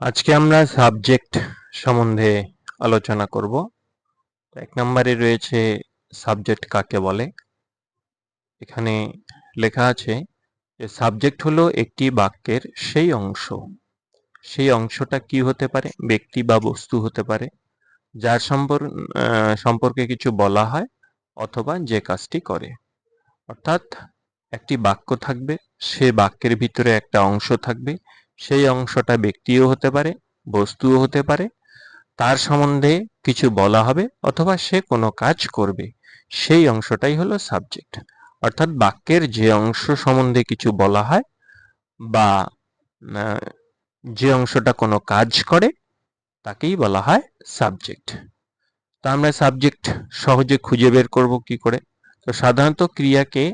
আজকে আমরা সাবজেক্ট সম্বন্ধে আলোচনা করব। এক নম্বরে রয়েছে সাবজেক্ট কাকে বলে? এখানে লেখা আছে যে সাবজেক্ট হলো একটি বাক্যের সেই অংশ। সেই অংশটা কি হতে পারে? ব্যক্তি বা বস্তু হতে পারে। যার সম্পর আহ, সম্পর্কে কিছু বলা হয় অথবা যে কাজটি করে। অর্থাৎ একটি বাক্য থাকবে সে বাক্যের ভিতরে একটা অংশ থাকবে সেই অংশটা ব্যক্তিও হতে পারে, বস্তুও হতে পারে। তার সম্বন্ধে কিছু বলা হবে অথবা সে কোনো কাজ করবে। সেই অংশটাই হলো সাবজেক্ট অর্থাৎ বাক্যের যে অংশ সম্বন্ধে কিছু বলা হয় বা যে অংশটা কোনো কাজ করে, তাকেই বলা হয় সাবজেক্ট তো আমরা সাবজেক্ট সহজে খুঁজে বের করব কি করে? তো সাধারণত ক্রিয়াকে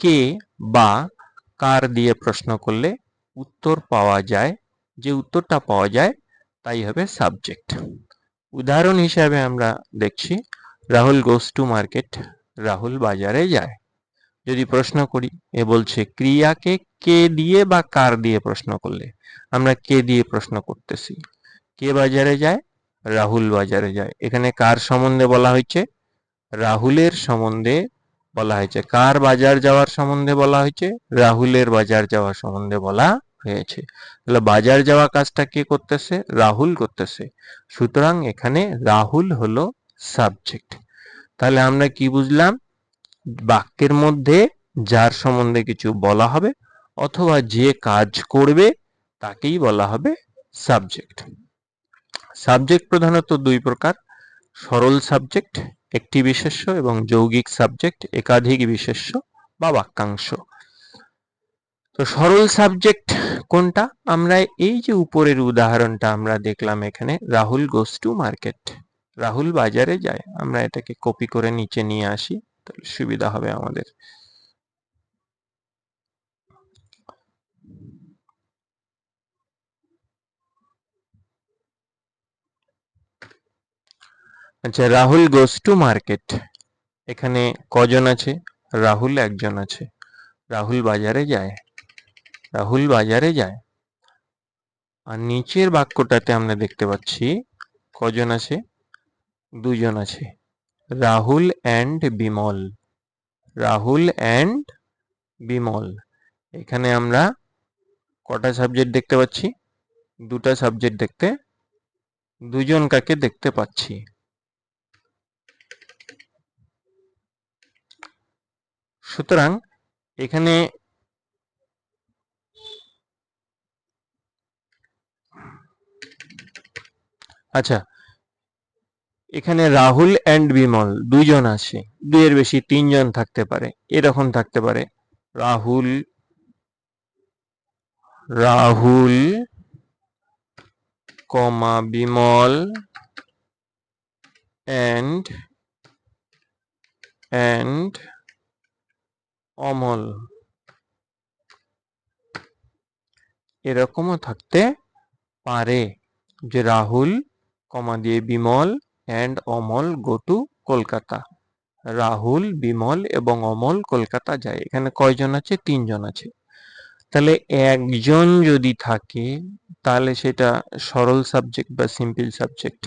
কে বা কার দিয়ে প্রশ্ন করলে উত্তর পাওয়া যায়, যে উত্তরটা পাওয়া যায়, তাই হবে সাবজেক্ট উদাহরণ হিসাবে আমরা দেখছি, Rahul goes to market Rahul বাজারে যায়। যদি প্রশ্ন করি, এ বলছে, ক্রিয়াকে কে দিয়ে বা কার দিয়ে প্রশ্ন করলে? আমরা কে দিয়ে প্রশ্ন করতেছি। কে বাজারে যায়? রাহুল বাজারে যায়। এখানে কার সম্বন্ধে বলা হয়েছে? রাহুলের সম্বন্ধে বলা হয়েছে। কার বাজার যাওয়ার সম্বন্ধে বলা হয়েছে? রাহুলের বাজার যাওয়ার সম্বন্ধে বলা হয়েছে। তাহলে বাজার যাওয়া কাজটা কে করতেছে? রাহুল করতেছে। সুতরাং এখানে রাহুল হলো সাবজেক্ট তাহলে আমরা কি বুঝলাম? বাক্যের মধ্যে যার সম্বন্ধে কিছু বলা হবে অথবা যে কাজ করবে তাকেই বলা হবে সাবজেক্ট সাবজেক্ট প্রধানত দুই প্রকার। সরল সাবজেক্ট একটি বিশেষ্য এবং যৌগিক সাবজেক্ট একাধিক বিশেষ্য বা বাক্যাংশ। তো সরল সাবজেক্ট কোনটা? আমরা এই যে উপরের উদাহরণটা আমরা দেখলাম এখানে, Rahul goes to market Rahul বাজারে যায়। আমরা এটাকে কপি করে নিচে নিয়ে আসি, তাহলে সুবিধা হবে আমাদের। আচ্ছা রাহুল গোস টু মার্কেট এখানে কজন আছে? রাহুল একজন আছে। রাহুল বাজারে যায়। রাহুল বাজারে যায়। আর নিচের বাক্যটাতে আমরা দেখতে পাচ্ছি, কজন আছে? দুজন আছে। রাহুল অ্যান্ড বিমল। রাহুল অ্যান্ড বিমল। এখানে আমরা কটা সাবজেক্ট দেখতে পাচ্ছি? দুটা সাবজেক্ট দেখতে, দুজন কাকে দেখতে পাচ্ছি? সুতরাং এখানে আচ্ছা এখানে রাহুল অ্যান্ড বিমল দুজন আছে, দুইয়ের বেশি তিনজন থাকতে পারে, এরকম থাকতে পারে। Rahul Rahul, comma Bimal and and Amal. এরকমও থাকতে পারে যে রাহুল কমা দিয়ে Bimal and Amal go to Kolkata. Rahul, Bimal এবং অমল কলকাতা যায়। এখানে কয়জন আছে? তিনজন আছে। তাহলে একজন যদি থাকে, তাহলে সেটা সরল সাবজেক্ট বা সিম্পল সাবজেক্ট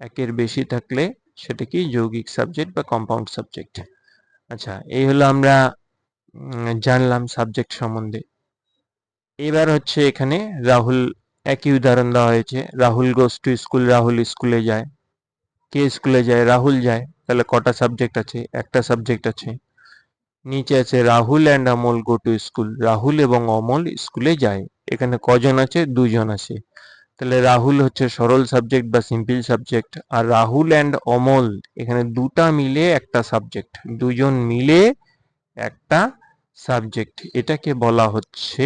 একের বেশি থাকলে সেটা কি যৌগিক সাবজেক্ট বা কম্পাউন্ড সাবজেক্ট আচ্ছা এই হলো আমরা জানলাম সাবজেক্ট সম্বন্ধে। এবার হচ্ছে এখানে রাহুল, একই উদাহরণ দেওয়া হয়েছে। Rahul goes to school Rahul স্কুলে যায়। কে স্কুলে যায়? রাহুল যায়। তাহলে কটা সাবজেক্ট আছে? একটা সাবজেক্ট আছে। নিচে আছে Rahul and Amal go to school Rahul এবং অমল স্কুলে যায়। এখানে কজন আছে? দুজন আছে। তাহলে রাহুল হচ্ছে সরল সাবজেক্ট বা সিম্পল সাবজেক্ট আর রাহুল অ্যান্ড অমল এখানে দুটা মিলে একটা সাবজেক্ট দুজন মিলে একটা সাবজেক্ট এটাকে বলা হচ্ছে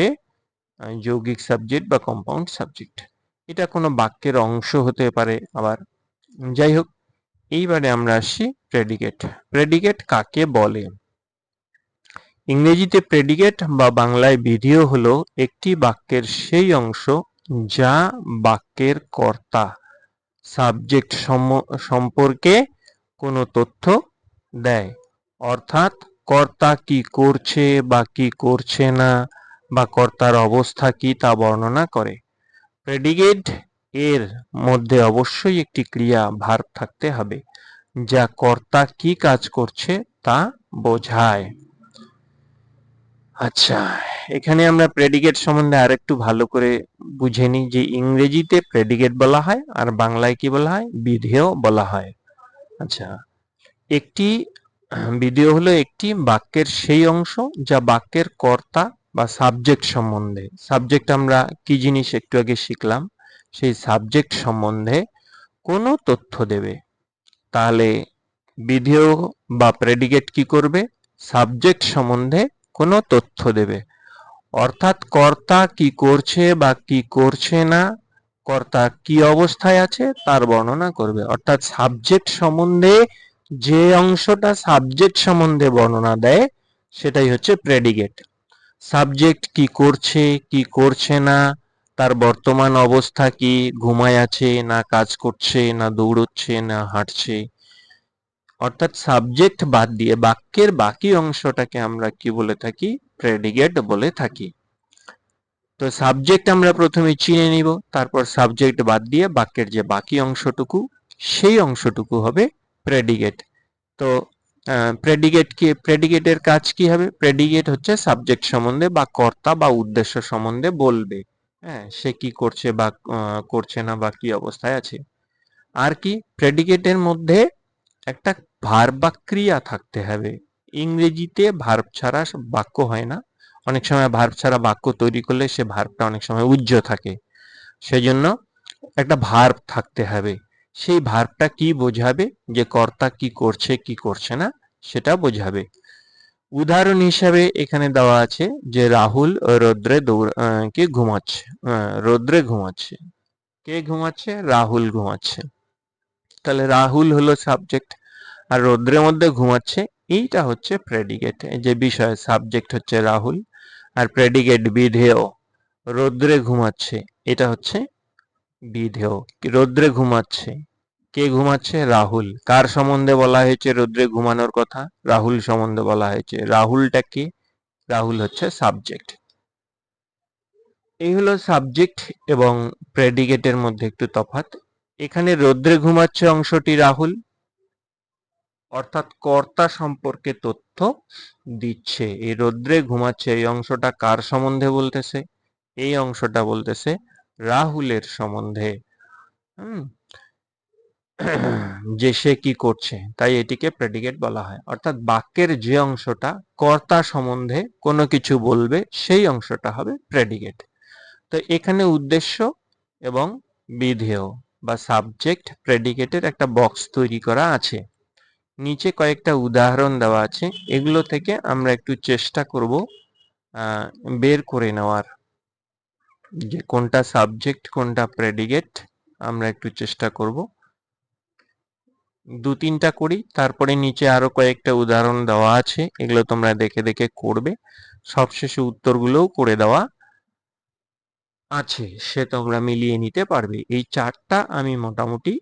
যৌগিক সাবজেক্ট বা কম্পাউন্ড সাবজেক্ট এটা কোনো বাক্যের অংশ হতে পারে আবার। যাই হোক, এইবারে আমরা আসছি প্রেডিকেট প্রেডিকেট কাকে বলে? ইংরেজিতে প্রেডিকেট বা বাংলায় বিধিও হলো একটি বাক্যের সেই অংশ যা বাক্যের কর্তা। সাবজেক্ট সম্পর্কে কোনো তথ্য দেয়। অর্থাৎ কর্তা কি করছে বা কি করছে না বা কর্তার অবস্থা কি তা বর্ণনা করে। প্রেডিকেট এর মধ্যে অবশ্যই একটি ক্রিয়া ভার থাকতে হবে, যা কর্তা কি কাজ করছে তা বোঝায়। আচ্ছা এখানে আমরা প্রেডিকেট সম্বন্ধে আরেকটু ভালো করে বুঝে নিই যে ইংরেজিতে প্রেডিকেট বলা হয় আর বাংলায় কি বলা হয়? বিধেয় বলা হয়। আচ্ছা একটি বিধেয় হলো একটি বাক্যের সেই অংশ যা বাক্যের কর্তা বা সাবজেক্ট সম্বন্ধে। সাবজেক্ট আমরা কি জিনিস একটু আগে শিখলাম? সেই সাবজেক্ট সম্বন্ধে কোনো তথ্য দেবে। তাহলে বিধেয় বা প্রেডিকেট কি করবে? সাবজেক্ট সম্বন্ধে কোনো তথ্য দেবে। অর্থাৎ কর্তা কি করছে বা কি করছে না, কর্তা কি অবস্থায় আছে তার বর্ণনা করবে। অর্থাৎ সাবজেক্ট সম্বন্ধে যে অংশটা সাবজেক্ট সম্বন্ধে বর্ণনা দেয়, সেটাই হচ্ছে প্রেডিকেট সাবজেক্ট কি করছে কি করছে না, তার বর্তমান অবস্থা কি, ঘুমায় আছে না কাজ করছে, না দৌড়চ্ছে, না হাঁটছে। অর্থাৎ সাবজেক্ট বাদ দিয়ে বাক্যের বাকি অংশটাকে আমরা কি বলে থাকি? প্রেডিকেট বলে থাকি। তো সাবজেক্ট আমরা প্রথমে চিনে নিব, তারপর সাবজেক্ট বাদ দিয়ে বাক্যের যে বাকি অংশটুকু, সেই অংশটুকু হবে প্রেডিকেট তো প্রেডিকেট কি প্রেডিকেটের কাজ কি হবে? প্রেডিকেট হচ্ছে সাবজেক্ট সম্বন্ধে বা কর্তা বা উদ্দেশ্য সম্বন্ধে বলবে। হ্যাঁ সে কি করছে বা করছে না বা কি অবস্থায় আছে। আর কি প্রেডিকেটের মধ্যে একটা ভার্ব বা ক্রিয়া থাকতে হবে। ইংরেজিতে ভার্ব ছাড়া বাক্য হয় না। অনেক সময় ভার্ব ছাড়া বাক্য তৈরি করলে সে ভার্বটা অনেক সময় উজ্জ থাকে। সেজন্য একটা ভার্ব থাকতে হবে। সেই ভার্বটা কি বোঝাবে? যে কর্তা কি করছে কি করছে না, সেটা বোঝাবে। উদাহরণ হিসাবে এখানে দেওয়া আছে যে রাহুল রৌদ্রে দৌড় কে ঘুমাচ্ছে? রৌদ্রে ঘুমাচ্ছে। কে ঘুমাচ্ছে? রাহুল ঘুমাচ্ছে। তাহলে রাহুল হলো সাবজেক্ট আর রৌদ্রের মধ্যে ঘুমাচ্ছে, এইটা হচ্ছে প্রেডিকেট যে বিষয় সাবজেক্ট হচ্ছে রাহুল আর প্রেডিকেট বিধেয়। রৌদ্রে ঘুমাচ্ছে, এটা হচ্ছে বিধেয়। রৌদ্রে ঘুমাচ্ছে, কে ঘুমাচ্ছে? রাহুল। কার সম্বন্ধে বলা হয়েছে রৌদ্রে ঘুমানোর কথা? রাহুল সম্বন্ধে বলা হয়েছে। রাহুলটা কে? রাহুল হচ্ছে সাবজেক্ট এই হলো সাবজেক্ট এবং প্রেডিকেটের মধ্যে একটু তফাৎ। এখানে রৌদ্রে ঘুমাচ্ছে অংশটি রাহুল অর্থাৎ কর্তা সম্পর্কে তথ্য দিচ্ছে। এই রৌদ্রে ঘুমাচ্ছে, এই অংশটা কার সম্বন্ধে বলতেছে? এই অংশটা বলতেছে রাহুলের সম্বন্ধে। হুম? যে সে কি করছে, তাই এটিকে প্রেডিকেট বলা হয়। অর্থাৎ বাক্যের যে অংশটা কর্তা সম্বন্ধে কোনো কিছু বলবে, সেই অংশটা হবে প্রেডিকেট তো এখানে উদ্দেশ্য এবং বিধেয় বা সাবজেক্ট প্রেডিকেটের একটা বক্স তৈরি করা আছে। নিচে কয়েকটা উদাহরণ দেওয়া আছে। এগুলো থেকে আমরা একটু চেষ্টা করব বের করে নেওয়ার। যে কোনটা সাবজেক্ট কোনটা প্রেডিকেট আমরা একটু চেষ্টা করব। দু তিনটা করি, তারপরে নিচে আরও কয়েকটা উদাহরণ দেওয়া আছে, এগুলো তোমরা দেখে দেখে করবে। সবশেষে উত্তরগুলোও করে দেওয়া আছে, সে তোমরা মিলিয়ে নিতে পারবে। এই চারটা আমি মোটামুটি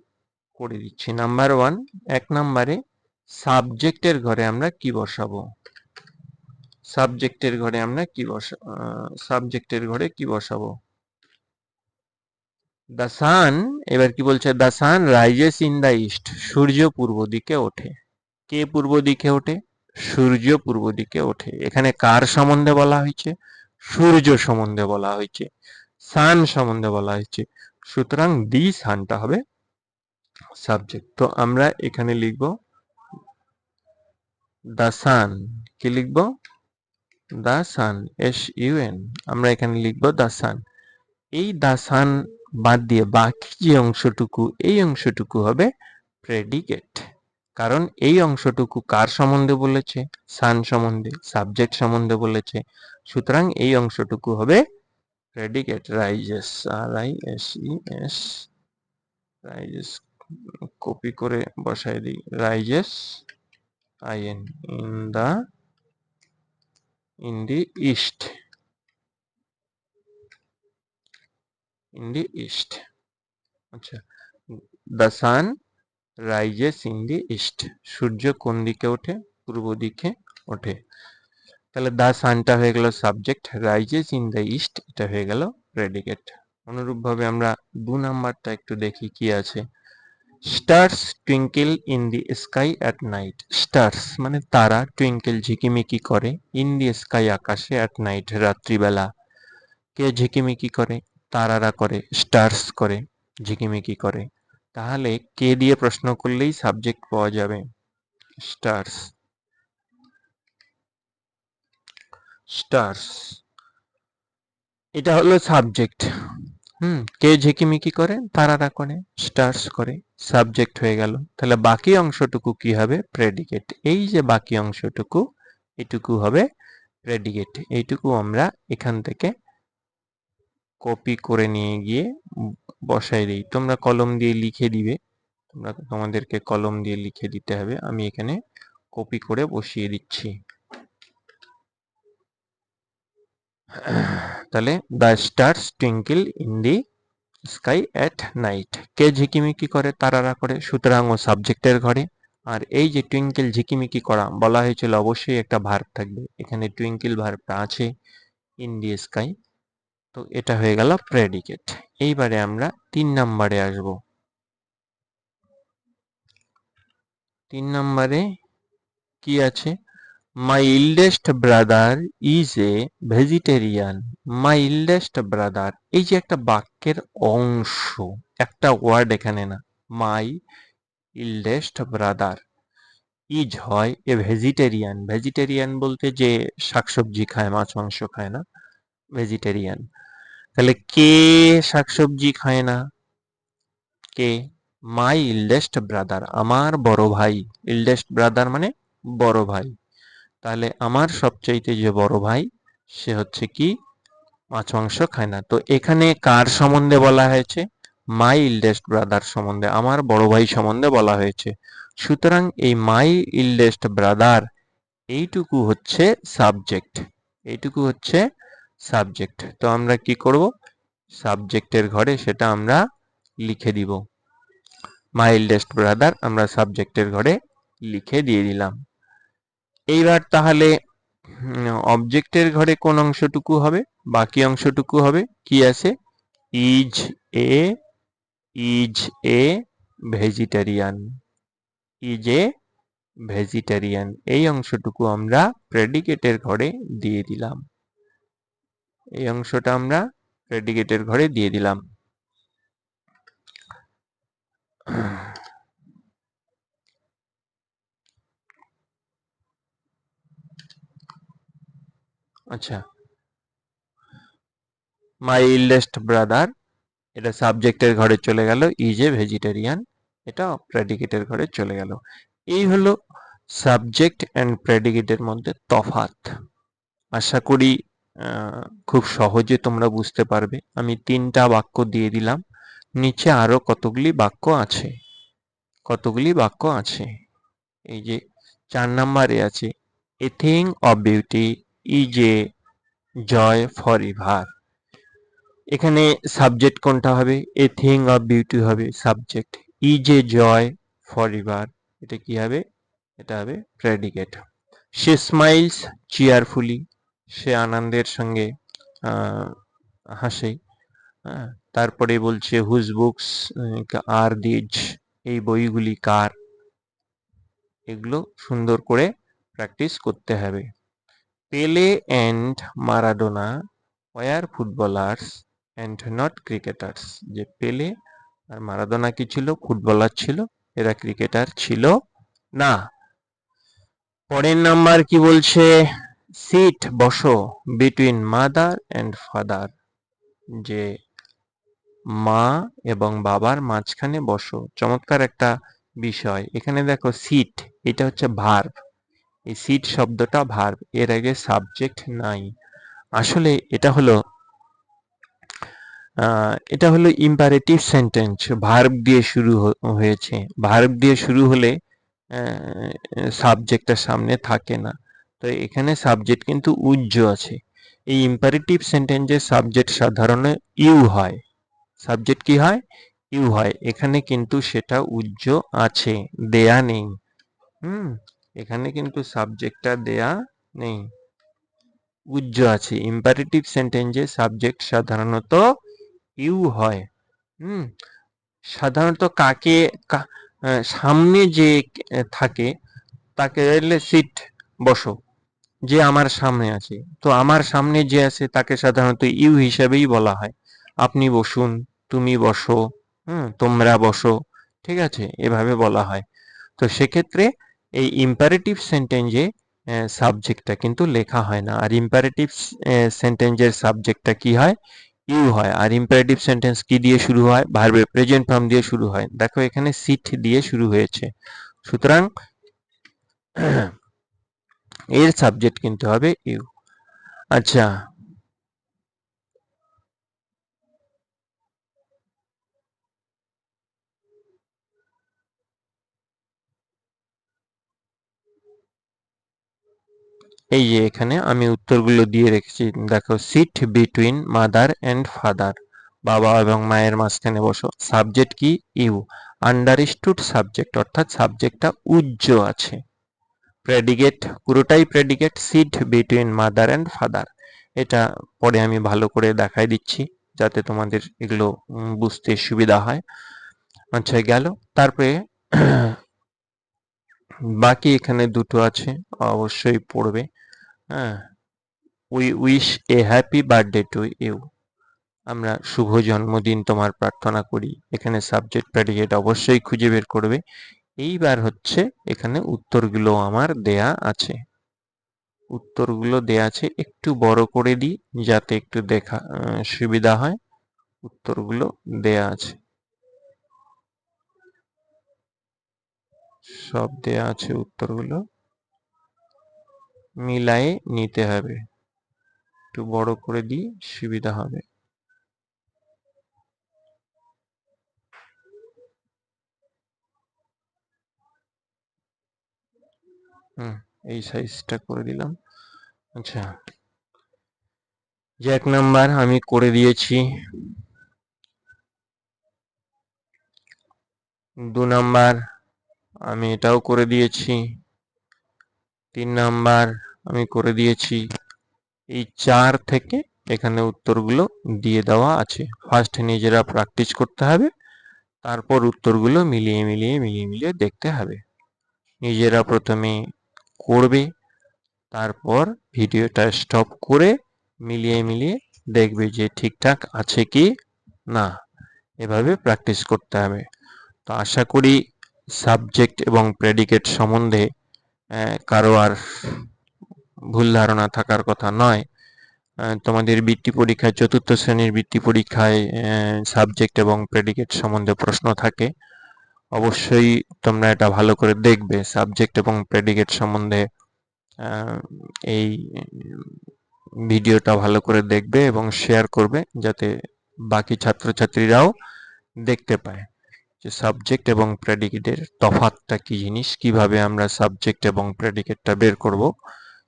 করে দিচ্ছি। নাম্বার ওয়ান এক নাম্বারে সাবজেক্টের ঘরে আমরা কি বসাবো? সাবজেক্টের ঘরে আমরা কি বসা সাবজেক্টের ঘরে কি বসাবো? দ্য সান এবার কি বলছে? The sun rises in the east সূর্য পূর্ব দিকে ওঠে। কে পূর্ব দিকে ওঠে? সূর্য পূর্ব দিকে ওঠে। এখানে কার সম্বন্ধে বলা হয়েছে? সূর্য সম্বন্ধে বলা হয়েছে। সান সম্বন্ধে বলা হয়েছে। সুতরাং দি সানটা হবে সাবজেক্ট তো আমরা এখানে লিখব দ্য সান কি লিখব? দ্য সান এস ইউএন আমরা এখানে লিখব দ্য সান এই দ্য সান বাদ দিয়ে বাকি যে অংশটুকু, এই অংশটুকু হবে প্রেডিকেট কারণ এই অংশটুকু কার সম্বন্ধে বলেছে? সান সম্বন্ধে সাবজেক্ট সম্বন্ধে বলেছে। সুতরাং এই অংশটুকু হবে predicate rises R I S E S rises copy করে বসাই দিই। Rises I N in the in the east in the east আচ্ছা the sun rises in the east সূর্য কোন দিকে ওঠে? পূর্ব দিকে ওঠে। তাহলে দা সানটা হয়ে গেল subject rises in the east এটা হয়ে গেল প্রেডিকেট অনুরূপভাবে আমরা দু নাম্বারটা একটু দেখি কি আছে। Stars twinkle in the sky at night. Stars মানে তারা, টুইঙ্কেল ঝিকিমিকি করে ইন দি স্কাই আকাশে অ্যাট নাইট, রাত্রিবেলা। কে ঝিকিমিকি করে? তারারা করে, স্টার্স করে, ঝিকিমিকি করে। তাহলে কে দিয়ে প্রশ্ন করলেই সাবজেক্ট পাওয়া যাবে? স্টার্স। স্টার্স। এটা হলো সাবজেক্ট। হুম, কে ঝিকিমিকি করে তারারা করে স্টার্স করে সাবজেক্ট হয়ে গেল। তাহলে বাকি অংশটুকু কি হবে? প্রেডিকেট এই যে বাকি অংশটুকু, এটুকু হবে প্রেডিকেট এইটুকু আমরা এখান থেকে কপি করে নিয়ে গিয়ে বসাই দিই। তোমরা কলম দিয়ে লিখে দিবে। তোমরা তোমাদেরকে কলম দিয়ে লিখে দিতে হবে। আমি এখানে কপি করে বসিয়ে দিচ্ছি। তাহলে the stars twinkle in the sky at night কে ঝিকিমিকি করে? তারারা করে। সুতরাং ও সাবজেক্টের ঘরে। আর এই যে টুইঙ্কেল ঝিকিমিকি করা, বলা হয়েছিল অবশ্যই একটা ভার্ব থাকবে। এখানে টুইঙ্কেল ভার্বটা আছে ইন দি স্কাই তো এটা হয়ে গেল প্রেডিকেট এইবারে আমরা তিন নাম্বারে আসব। তিন নাম্বারে কি আছে? My eldest brother is a vegetarian my eldest brother এই যে একটা বাক্যের অংশ, একটা ওয়ার্ড এখানে না মাই ইল্ডেস্ট ব্রাদার ইজ হয় এ ভেজিটেরিয়ান ভেজিটেরিয়ান বলতে যে শাকসবজি খায়, মাছ, মাংস খায় না ভেজিটেরিয়ান তাহলে কে শাকসবজি খায় না? কে? মাই ইল্ডেস্ট ব্রাদার আমার বড় ভাই। ইল্ডেস্ট ব্রাদার মানে বড় ভাই। তাহলে আমার সবচাইতে যে বড় ভাই, সে হচ্ছে কি? মাছ মাংস খায় না। তো এখানে কার সম্বন্ধে বলা হয়েছে? মাই ইল্ডেস্ট ব্রাদার সম্বন্ধে, আমার বড় ভাই সম্বন্ধে বলা হয়েছে। সুতরাং এই মাই ইল্ডেস্ট ব্রাদার এইটুকু হচ্ছে সাবজেক্ট এইটুকু হচ্ছে সাবজেক্ট তো আমরা কি করব? সাবজেক্টের ঘরে সেটা আমরা লিখে দিব। মাই ইল্ডেস্ট ব্রাদার আমরা সাবজেক্টের ঘরে লিখে দিয়ে দিলাম। এইবার তাহলে অবজেক্টের ঘরে কোন অংশটুকু হবে? বাকি অংশটুকু হবে কি আছে? Is a is a vegetarian is a vegetarian এই অংশটুকু আমরা প্রেডিকেটের ঘরে দিয়ে দিলাম। এই অংশটা আমরা প্রেডিকেটের ঘরে দিয়ে দিলাম। আচ্ছা। মাই ইল্ডেস্ট ব্রাদার এটা সাবজেক্টের ঘরে চলে গেল ইজ এ ভেজিটেরিয়ান এটা প্রেডিকেটের ঘরে চলে গেল। এই হলো সাবজেক্ট অ্যান্ড প্রেডিকেটের মধ্যে তফাত আশা করি খুব সহজে তোমরা বুঝতে পারবে। আমি তিনটা বাক্য দিয়ে দিলাম। নিচে আরও কতগুলি বাক্য আছে? কতগুলি বাক্য আছে? এই যে চার নাম্বারে আছে a thing of beauty is a joy for ever এখানে সাবজেক্ট কোনটা হবে? এ থিং অফ বিউটি হবে subject is a joy for ever এটা কি হবে? এটা হবে প্রেডিকেট সে স্মাইলস চিয়ারফুলি সে আনন্দের সঙ্গে হাসে তারপরে বলছে হুজ বুকস আর দিজ এই বইগুলি কার? এগুলো সুন্দর করে প্র্যাকটিস করতে হবে। Pele and Maradona were footballers and not cricketers যে পেলে আর মারাদোনা কি ছিল? ফুটবলার ছিল। এরা ক্রিকেটার ছিল না। পরের নাম্বার কি বলছে? সিট বসো। বিটুইন মাদার অ্যান্ড ফাদার যে মা এবং বাবার মাঝখানে বসো। চমৎকার একটা বিষয়। এখানে দেখো সিট এটা হচ্ছে ভার্ব সিট শব্দটা ভার্ব এর আগে সাবজেক্ট নাই। আসলে এটা হলো এটা হলো ইম্পারেটিভ সেন্টেন্স ভার্ব দিয়ে শুরু হয়েছে। ভার্ব দিয়ে শুরু হলে সাবজেক্টটা সামনে থাকে না। তো এখানে সাবজেক্ট কিন্তু উজ্জ আছে। এই ইম্পারেটিভ সেন্টেন্সের সাবজেক্ট সাধারণত ইউ হয়। সাবজেক্ট কি হয়? ইউ হয়। এখানে কিন্তু সেটা উজ্জ আছে, দেয়া নেই। হুম? এখানে কিন্তু সাবজেক্টটা দেয়া নেই। উজ্জ আছে। ইম্পারেটিভ সেন্টেন্সে সাবজেক্ট সাধারণত ইউ হয়। হুম? সাধারণত কাকে সামনে যে থাকে, তাকে সিট বসো। যে আমার সামনে আছে। তো আমার সামনে যে আছে, তাকে সাধারণত ইউ হিসাবেই বলা হয়। আপনি বসুন, তুমি বসো, হুম? তোমরা বসো। ঠিক আছে? এভাবে বলা হয়। তো সেক্ষেত্রে এই ইম্পারেটিভ সেন্টেন্সে সাবজেক্টটা কিন্তু লেখা হয় না। আর ইম্পারেটিভ সেন্টেন্সের সাবজেক্টটা কি হয়? ইউ হয়। আর ইম্পারেটিভ সেন্টেন্স কি দিয়ে শুরু হয়? ভার্বের প্রেজেন্ট ফর্ম দিয়ে শুরু হয়। দেখো, এখানে সিট দিয়ে শুরু হয়েছে। সুতরাং, এর সাবজেক্ট কিন্তু হবে ইউ আচ্ছা এই যে এখানে আমি উত্তরগুলো দিয়ে রেখেছি। দেখো sit between mother and father বাবা এবং মায়ের মাঝখানে বসো। সাবজেক্ট কি? ইউ আন্ডারস্টুড সাবজেক্ট অর্থাৎ সাবজেক্টটা উজ্জ আছে। প্রেডিকেট পুরোটাই predicate sit between mother and father এটা পরে আমি ভালো করে দেখাই দিচ্ছি, যাতে তোমাদের এগুলো বুঝতে সুবিধা হয়। আচ্ছা গেল। তারপরে বাকি এখানে দুটো আছে, অবশ্যই পড়বে। হ্যাঁ we wish a happy birthday to you আমরা শুভ জন্মদিন তোমার প্রার্থনা করি। এখানে সাবজেক্ট প্রেডিকেট অবশ্যই খুঁজে বের করবে। এইবার হচ্ছে এখানে উত্তরগুলো আমার দেয়া আছে। উত্তরগুলো দেয়া আছে, একটু বড় করে দিই যাতে একটু দেখা সুবিধা হয়। উত্তরগুলো দেয়া আছে। সব দেয়া আছে উত্তরগুলো। মিলায়ে নিতে হবে। একটু বড় করে দিই সুবিধা হবে। হুম, এই সাইজটা করে দিলাম। আচ্ছা। যে এক নাম্বার আমি করে দিয়েছি। দু নাম্বার আমি এটাও করে দিয়েছি। তিন নাম্বার আমি করে দিয়েছি। এই চার থেকে এখানে উত্তরগুলো দিয়ে দেওয়া আছে। ফার্স্ট নিজেরা প্র্যাকটিস করতে হবে, তারপর উত্তরগুলো মিলিয়ে মিলিয়ে মিলিয়ে মিলিয়ে দেখতে হবে। নিজেরা প্রথমে করবে, তারপর ভিডিওটা স্টপ করে মিলিয়ে মিলিয়ে দেখবে যে ঠিকঠাক আছে কি না। এভাবে প্র্যাকটিস করতে হবে। তো আশা করি সাবজেক্ট এবং প্রেডিকেট সম্বন্ধে কারও আর ভুল ধারণা থাকার কথা নয়। তোমাদের বৃত্তি পরীক্ষায়, চতুর্থ শ্রেণির বৃত্তি পরীক্ষায় সাবজেক্ট এবং প্রেডিকেট সম্বন্ধে প্রশ্ন থাকে। অবশ্যই তোমরা এটা ভালো করে দেখবে, সাবজেক্ট এবং প্রেডিকেট সম্বন্ধে এই ভিডিওটা ভালো করে দেখবে এবং শেয়ার করবে, যাতে বাকি ছাত্রছাত্রীরাও দেখতে পায়। যে সাবজেক্ট এবং প্রেডিকেটের তফাৎটা কি জিনিস, কীভাবে আমরা সাবজেক্ট এবং প্রেডিকেটটা বের করব,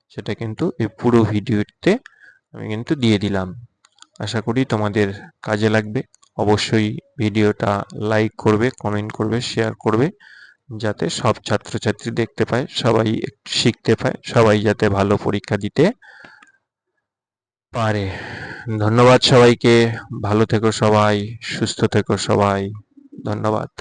সেটা কিন্তু এই পুরো ভিডিওতে আমি কিন্তু দিয়ে দিলাম। আশা করি তোমাদের কাজে লাগবে। অবশ্যই ভিডিওটা লাইক করবে কমেন্ট করবে শেয়ার করবে, যাতে সব ছাত্রছাত্রী দেখতে পায়, সবাই শিখতে পায়, সবাই যাতে ভালো পরীক্ষা দিতে পারে। ধন্যবাদ সবাইকে। ভালো থেকো সবাই, সুস্থ থেকো সবাই। ধন্যবাদ।